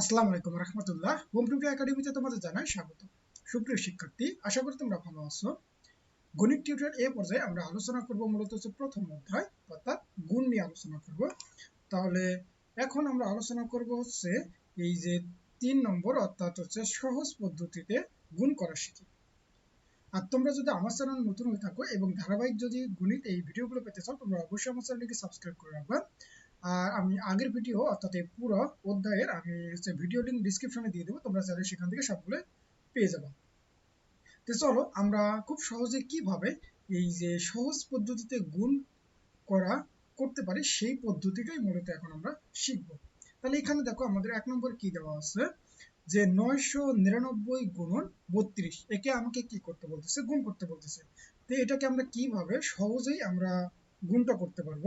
আসসালামু আলাইকুম রহমতুল্লাহ। Home tutor একাডেমিতে তোমাদের জানাই স্বাগত। সুপ্রিয় শিক্ষার্থী, আশা করি তোমরা ভালো আছো। গণিত টিউটর এ পর্যায়ে আমরা আলোচনা করব মূলত হচ্ছে প্রথম অধ্যায়, অর্থাৎ গুণ নিয়ে আলোচনা করব। তাহলে এখন আমরা আলোচনা করব হচ্ছে এই যে তিন নম্বর, অর্থাৎ হচ্ছে সহজ পদ্ধতিতে গুণ করা শিখি। আর তোমরা যদি আমার চ্যানেল নতুন হয়ে থাকো এবং ধারাবাহিক যদি গণিত এই ভিডিওগুলো পেতে চাও, তোমরা অবশ্যই আমার চ্যানেলটিকে সাবস্ক্রাইব করে রাখবা। আর আমি আগের ভিডিও, অর্থাৎ এই পুরো অধ্যায়ের আমি হচ্ছে ভিডিও লিঙ্ক ডিসক্রিপশনে দিয়ে দেবো, তোমরা চাইলে সেখান থেকে সবগুলো পেয়ে যাবে। তো চলো, আমরা খুব সহজে কীভাবে এই যে সহজ পদ্ধতিতে গুণ করা করতে পারি, সেই পদ্ধতিটাই মূলত এখন আমরা শিখব। তাহলে এখানে দেখো, আমাদের এক নম্বর কি দেওয়া আছে? যে নয়শো নিরানব্বই গুণন বত্রিশ, একে আমাকে কি করতে বলতেছে? গুণ করতে বলতেছে। তো এটাকে আমরা কীভাবে সহজেই আমরা গুণটা করতে পারব?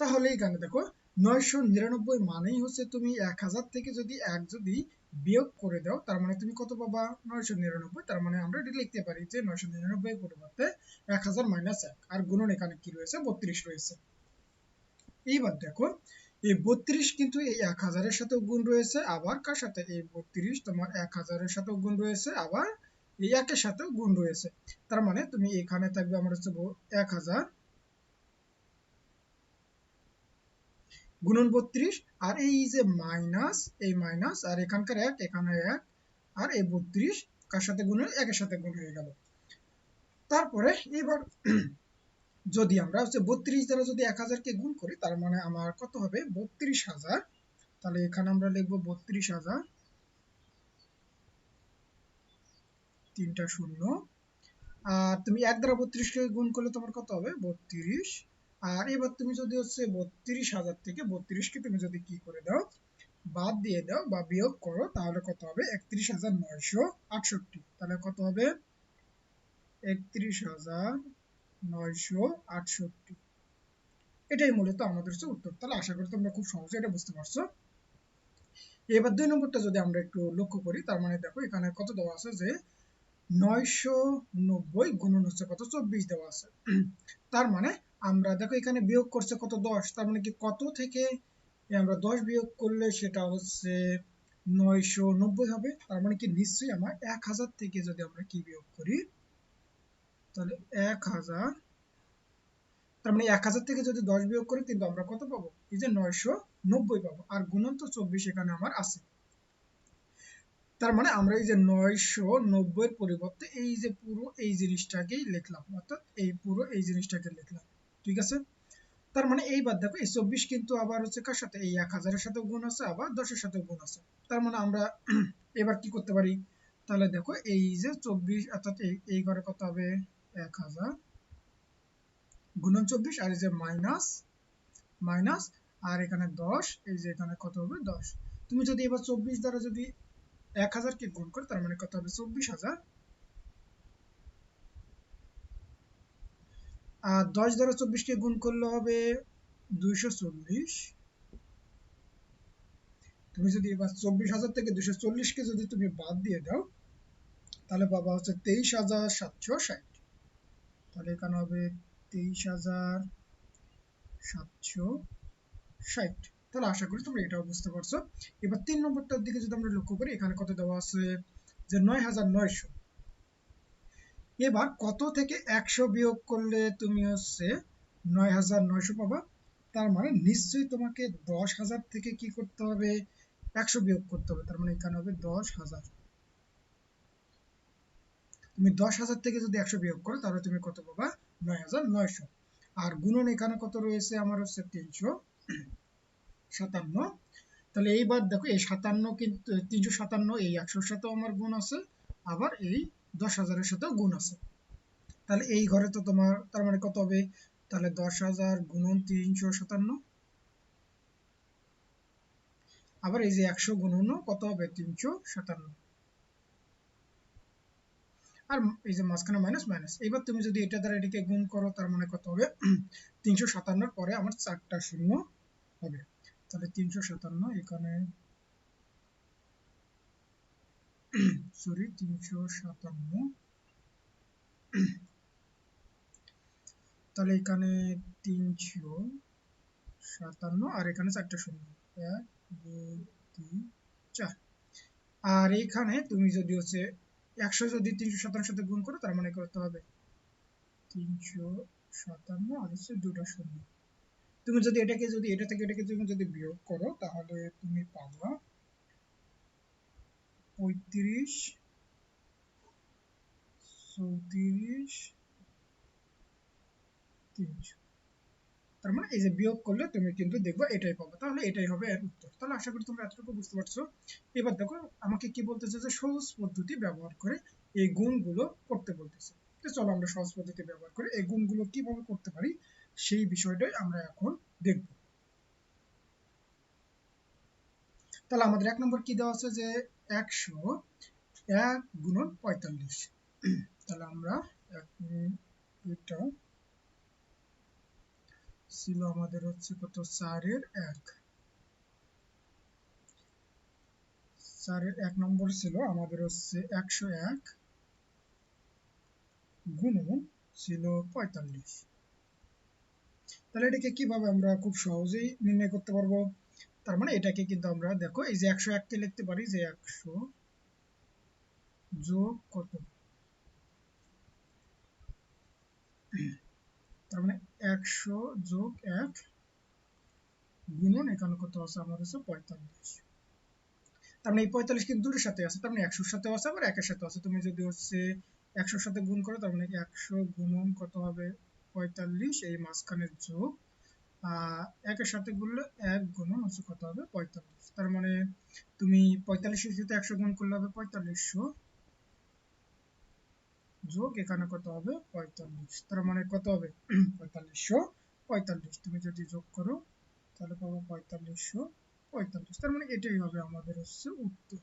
তাহলে এখানে দেখো, নয়শো নিরানব্বই মানেই হচ্ছে তুমি এক হাজার থেকে যদি এক যদি বিয়োগ করে দাও, তার মানে তুমি কত পাবা? নয়শো নিরানব্বই, তার মানে আমরা এটা লিখতে পারি যে নয়শো নিরানব্বই পরিবর্তে এক হাজার মাইনাস এক। আর গুণন এখানে কি রয়েছে? বত্রিশ রয়েছে। এইবার দেখো, এই বত্রিশ কিন্তু এই এক হাজারের সাথেও গুণ রয়েছে, আবার কার সাথে? এই বত্রিশ তোমার এক হাজারের সাথেও গুণ রয়েছে, আবার এই একের সাথেও গুণ রয়েছে। তার মানে তুমি এখানে থাকবে আমার হচ্ছে এক হাজার গুণন বত্রিশ, আর এই যে মাইনাস, এই মাইনাস, আর এখানকার এক, এখানে এক, আর এই বত্রিশ, কার সাথে গুণ হয়ে একের সাথে গুণ হয়ে গেল। তারপরে এবার যদি আমরা হচ্ছে বত্রিশ দ্বারা যদি এক হাজারকে গুণ করি, তার মানে আমার কত হবে? বত্রিশ হাজার। তাহলে এখানে আমরা লিখব বত্রিশ হাজার তিনটা শূন্য। আর তুমি এক দ্বারা বত্রিশকে গুণ করলে তোমার কত হবে? বত্রিশ। আর এবার তুমি যদি হচ্ছে বত্রিশ হাজার থেকে বত্রিশকে তুমি যদি কি করে দাও, বাদ দিয়ে দাও বা বিয়োগ করো, তাহলে কত হবে? একত্রিশ হাজার নয়শো আটষট্টি। তাহলে কত হবে? একত্রিশ হাজার নয়শো আটষট্টি। এটাই মূলত আমাদের হচ্ছে উত্তর। তাহলে আশা করি তোমরা খুব সহজে এটা বুঝতে পারছ। এবার দুই নম্বরটা যদি আমরা একটু লক্ষ্য করি, তার মানে দেখো এখানে কত দেওয়া আছে যে নয়শো নব্বই গুণন হচ্ছে কত? চব্বিশ দেওয়া আছে। তার মানে আমরা, দেখো এখানে বিয়োগ করছে কত দশ, তার মানে কি কত থেকে আমরা দশ বিয়োগ করলে সেটা হচ্ছে নয়শো নব্বই হবে, তার মানে কি নিশ্চয়ই আমার এক হাজার থেকে যদি আমরা কি বিয়োগ করি, তাহলে এক হাজার, তার মানে এক হাজার থেকে যদি দশ বিয়োগ করি কিন্তু আমরা কত পাবো? এই যে নয়শো নব্বই পাবো, আর গুণন তো চব্বিশ এখানে আমার আছে। তার মানে আমরা এই যে নয়শো নব্বইয়ের পরিবর্তে এই যে পুরো এই জিনিসটাকেই লিখলাম, অর্থাৎ এই পুরো এই জিনিসটাকে লিখলাম। ঠিক আছে? তার মানে এইবার দেখো, এই চব্বিশ কিন্তু আবার হচ্ছে কার সাথে? এই এক হাজারের সাথে গুণ আছে, আবার দশের সাথে গুণ আছে। তার মানে আমরা এবার কি করতে পারি? তাহলে দেখো, এই যে চব্বিশ, অর্থাৎ এই ঘরে কত হবে? এক হাজার গুণন চব্বিশ, আর এই যে মাইনাস মাইনাস, আর এখানে দশ, এই যে এখানে কত হবে? দশ। তুমি যদি এবার চব্বিশ দ্বারা যদি এক হাজারকে গুণ করো, তার মানে কত হবে? চব্বিশ হাজার। আর দশ দ্বারা চব্বিশকে গুণ করলে হবে দুইশো চল্লিশ। তুমি যদি এবার চব্বিশ হাজার থেকে দুইশো চল্লিশকে যদি তুমি বাদ দিয়ে দাও, তাহলে বাবা হচ্ছে তেইশ হাজার সাতশো ষাট। তাহলে এখানে হবে তেইশ হাজার সাতশো ষাট। তাহলে আশা করি তোমরা এটাও বুঝতে পারছ। এবার তিন নম্বরটার দিকে যদি আমরা লক্ষ্য করি, এখানে কত দেওয়া আছে? যে নয় হাজার নয়শো। এবার কত থেকে একশো বিয়োগ করলে তুমি হচ্ছে নয় হাজার নয়শো পাবা? তার মানে নিশ্চয়ই তোমাকে দশ হাজার থেকে কি করতে হবে? একশো বিয়োগ করতে হবে, তার মানে এখানে হবে দশ হাজার। তুমি দশ হাজার থেকে যদি একশো বিয়োগ করো, তাহলে তুমি কত পাবা? নয় হাজার নয়শো। আর গুণন এখানে কত রয়েছে? আমার হচ্ছে তিনশো সাতান্ন। তাহলে এইবার দেখো, এই সাতান্ন কিন্তু, তিনশো সাতান্ন, এই একশোর সাথেও আমার গুণ আছে। আবার এই দশ হাজারের সাথেও গুণ আছে। তাহলে এই ঘরে তো তোমার, তার মানে কত হবে? তাহলে দশ হাজার গুণন তিনশো সাতান্ন। আবার এই যে একশো গুণন কত হবে? তিনশো সাতান্ন। আর এই যে মাঝখানে মাইনাস মাইনাস, এবার তুমি যদি এটা দ্বারা এটাকে গুণ করো, তার মানে কত হবে? তিনশো সাতান্নর পরে আমার চারটা শূন্য হবে। তাহলে তিনশো সাতান্ন এখানে সরি তিনশো সাতান্ন তাহলে এখানে তিনশো সাতান্ন, আর এখানে চারটা শূন্য। এক, দুই, তিন, চার। আর এইখানে তুমি যদি হচ্ছে একশো যদি তিনশো সাতান্ন সাথে গুণ করো, তার মানে করতে হবে তিনশো সাতান্ন আর হচ্ছে দুটা শূন্য। তুমি যদি এটাকে যদি, এটা থেকে এটাকে তুমি যদি বিয়োগ করো, তাহলে তুমি পাবা পঁয়ত্রিশ, চৌত্রিশ তিনশো তার মানে এই যে বিয়োগ করলে তুমি কিন্তু দেখবে এটাই পাবে। তাহলে এটাই হবে এর উত্তর। তাহলে আশা করি তোমরা এতটুকু বুঝতে পারছ। এবার দেখো, আমাকে কি বলতেছে যে সহজ পদ্ধতি ব্যবহার করে এই গুণগুলো করতে বলতেছে। তো চলো আমরা সহজ পদ্ধতি ব্যবহার করে এই গুণগুলো কীভাবে করতে পারি, সেই বিষয়টাই আমরা এখন দেখব। তাহলে আমাদের এক নম্বর কি দেওয়া আছে যে একশো এক গুণন পঁয়তাল্লিশ। তাহলে আমরা এটা ছিল আমাদের হচ্ছে কত? চারের এক। চারের এক নম্বর ছিল আমাদের হচ্ছে একশো এক গুণন ছিল পঁয়তাল্লিশ। তাহলে এটাকে কীভাবে আমরা খুব সহজেই নির্ণয় করতে পারব? তার মানে এটাকে কিন্তু আমরা দেখো, এই যে একশো এককে লিখতে পারি যে একশো যোগ কত? তার মানে একশো যোগ এক গুণন এখানে কত আছে? আমার হচ্ছে পঁয়তাল্লিশ। তার মানে এই পঁয়তাল্লিশ কিন্তু দুটোর সাথে আছে, তার মানে একশোর সাথে আছে আবার একের সাথে আছে। তুমি যদি হচ্ছে একশোর সাথে গুণ করো, তার মানে একশো গুণন কত হবে? পঁয়তাল্লিশ, এই মাঝখানের যোগ একের সাথে গুনলে এক গুণন হচ্ছে কত হবে? পঁয়তাল্লিশ। তার মানে তুমি পঁয়তাল্লিশের সাথে একশো গুণ করলে হবে পঁয়তাল্লিশশো। যোগ এখানে কত হবে? পঁয়তাল্লিশ। তার মানে কত হবে? পঁয়তাল্লিশশো। পঁয়তাল্লিশ। তুমি যদি যোগ করো, তাহলে পাবো পঁয়তাল্লিশশো পঁয়তাল্লিশ। তার মানে এটাই হবে আমাদের হচ্ছে উত্তর।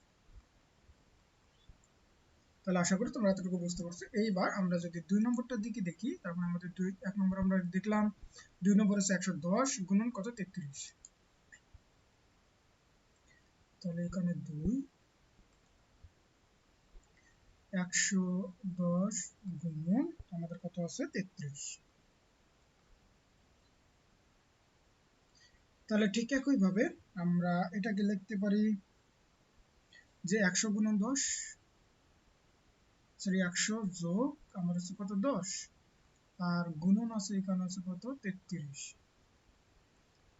তাহলে আশা করি তোমরা এতটুকু বুঝতে পারছ। এইবার আমরা যদি দুই নম্বরটার দিকে দেখি তারপর আমাদের দুই, এক নম্বর আমরা দেখলাম, দুই নম্বর হচ্ছে একশো দশ গুণন কত? তেত্রিশ। তাহলে এখানে দুই, একশো দশ গুণন আমাদের কত আছে? তেত্রিশ। তাহলে ঠিক একই ভাবে আমরা এটাকে লিখতে পারি যে একশো গুণন দশ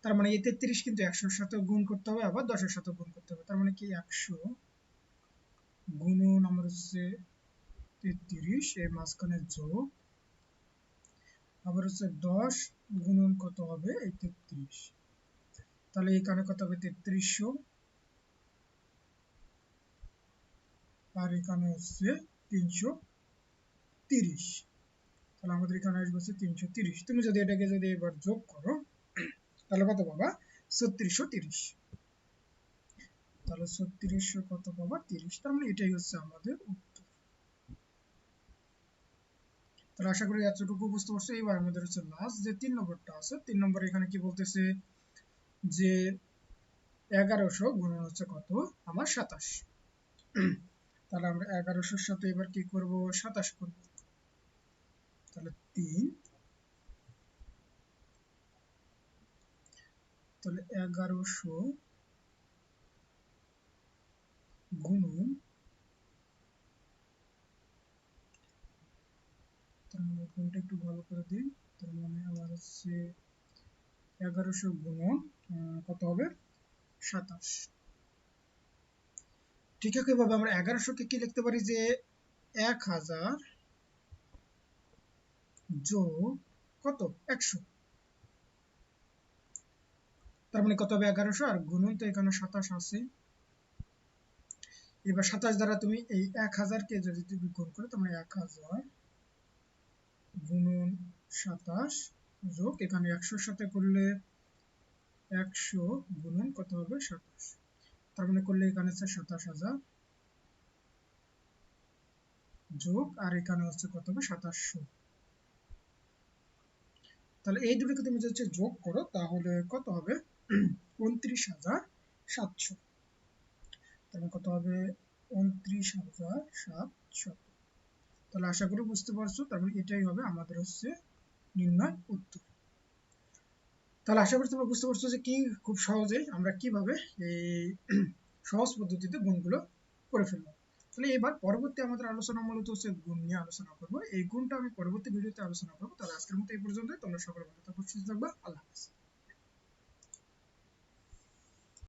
তার মানে এই তেত্রিশ কিন্তু একশোর সাথে গুণ করতে হবে, আবার দশের সাথে গুণ করতে হবে। তার মানে কি একশো গুণন আমার হচ্ছে তেত্রিশ, এর মাঝখানে যোগ, আবার হচ্ছে দশ গুণন কত হবে? এই তেত্রিশ। তাহলে এখানে কত হবে? তেত্রিশশো। আর এখানে হচ্ছে তিনশো তিরিশ। তাহলে আমাদের এখানে আসবে হচ্ছে তিনশো তিরিশ। তুমি যদি এটাকে যদি এবার যোগ করো, তাহলে কত পাবা? ছত্রিশশো তিরিশ। তাহলে ছত্রিশশো কত পাবা? তিরিশ। তার মানে এটাই হচ্ছে আমাদের উত্তর। তাহলে আশা করি এতটুকু বুঝতে পারছ। এইবার আমাদের হচ্ছে লাস্ট যে তিন নম্বরটা আছে, তিন নম্বর এখানে কি বলতেছে? যে এগারোশো গুণন হচ্ছে কত? আমার সাতাশ। তাহলে আমরা এগারোশোর সাথে এবার কি করব? সাতাশ করব। তাহলে তিন। তাহলে এগারোশো গুণন তার মানে গুণটা একটু ভালো করে দিই? তার মানে আমার হচ্ছে এগারোশো গুণন কত হবে? সাতাশ। ঠিক একইভাবে আমরা এগারোশোকে কি লিখতে পারি যে এক হাজার কত? একশো। তার মানে কত হবে এগারোশো? আর গুণন তো এখানে সাতাশ আছে। এবার সাতাশ দ্বারা তুমি এই এক হাজারকে যদি তুমি গুণ করো, তার মানে এক হাজার গুণন সাতাশ যোগ এখানে একশোর সাথে করলে একশো গুণন কত হবে? সাতাশ। তার মানে করলে এখানে হচ্ছে সাতাশ হাজার যোগ, আর এখানে হচ্ছে কত হবে? সাতাশশো। তাহলে এই দুটোকে তুমি যদি যোগ করো, তাহলে কত হবে? উনত্রিশ হাজার সাতশো। তাহলে কত হবে? উনত্রিশ হাজার সাতশো। তাহলে আশা করি বুঝতে পারছ, তার মানে এটাই হবে আমাদের হচ্ছে নির্ণয় উত্তর। তাহলে আশা করি তোমরা বুঝতে পারছ যে কি খুব সহজেই আমরা কীভাবে এই সহজ পদ্ধতিতে গুণগুলো করে ফেলব। তাহলে এবার পরবর্তী আমাদের আলোচনা মূলত হচ্ছে গুণ নিয়ে আলোচনা করব। এই গুণটা আমি পরবর্তী ভিডিওতে আলোচনা করব। তাহলে আজকের মতো এই পর্যন্ত তোমরা সকলে ভালো থাকব সুস্থ থাকবা। আল্লাহ হাফেজ।